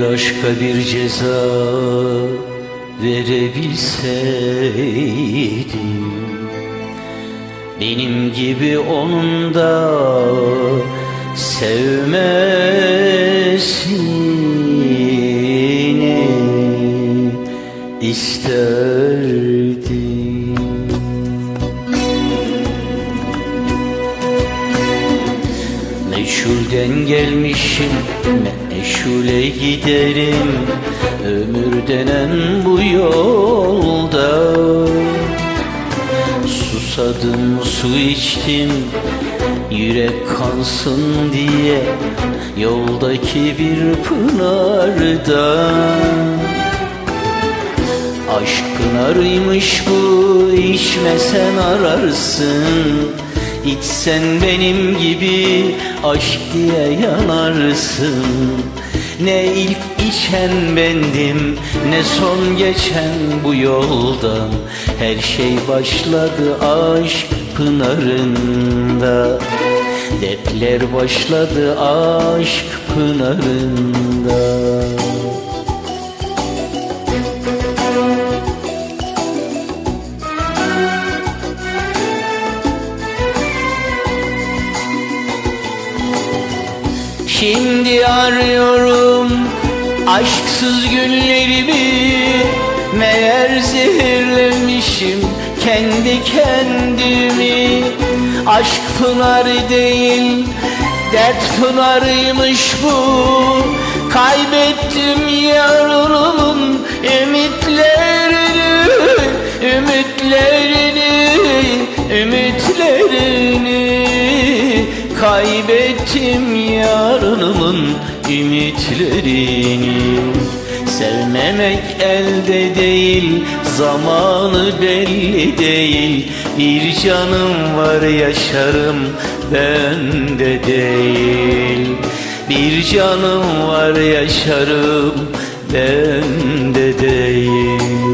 başka bir ceza verebilseydim Benim gibi onun da sevmesini isterdim Meşhulden gelmişim meşhule giderim Ömür denen bu yolda Susadım su içtim Yürek kansın diye Yoldaki bir pınarda Aşkın arıymış bu içmesen ararsın İçsen benim gibi aşk diye yanarsın. Ne ilk içen bendim ne son geçen bu yoldan. Her şey başladı aşk pınarında. Dertler başladı aşk pınarında Şimdi arıyorum aşksız günlerimi. Meğer zehirlemişim kendi kendimi. Aşk pınarı değil dert pınarıymış bu. Kaybettim ümitlerini Ümitlerini, ümitlerini Kaybettim yarınımın ümitlerini. Sevmemek elde değil, zamanı belli değil. Bir canım var yaşarım ben de değil. Bir canım var yaşarım ben de değil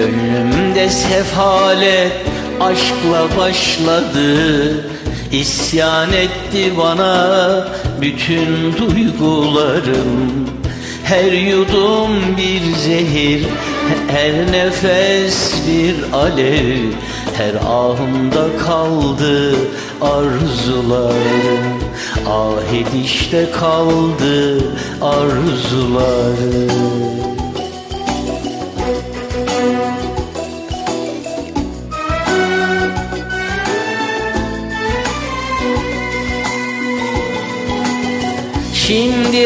Gönlümde sefalet aşkla başladı. İsyan etti bana bütün duygularım. Her yudum bir zehir, her nefes bir alev. Her ahımda kaldı arzularım. Ah edişte kaldı arzularım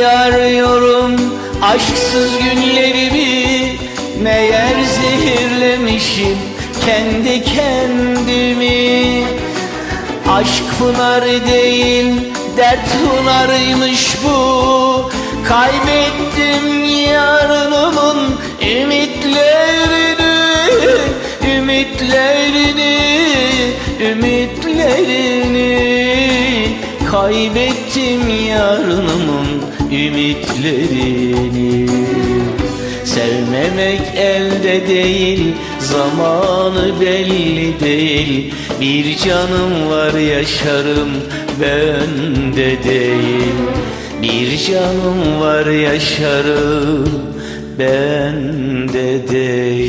Arıyorum aşksız günlerimi. Meğer zehirlemişim kendi kendimi. Aşk pınarı değil dert pınarıymış bu. Kaybettim yarınımın ümitlerini Ümitlerini, ümitlerini Kaybettim yarınımın ümitlerini. Sevmemek elde değil Zamanı belli değil. Bir canım var yaşarım ben de değil. Bir canım var yaşarım ben de değil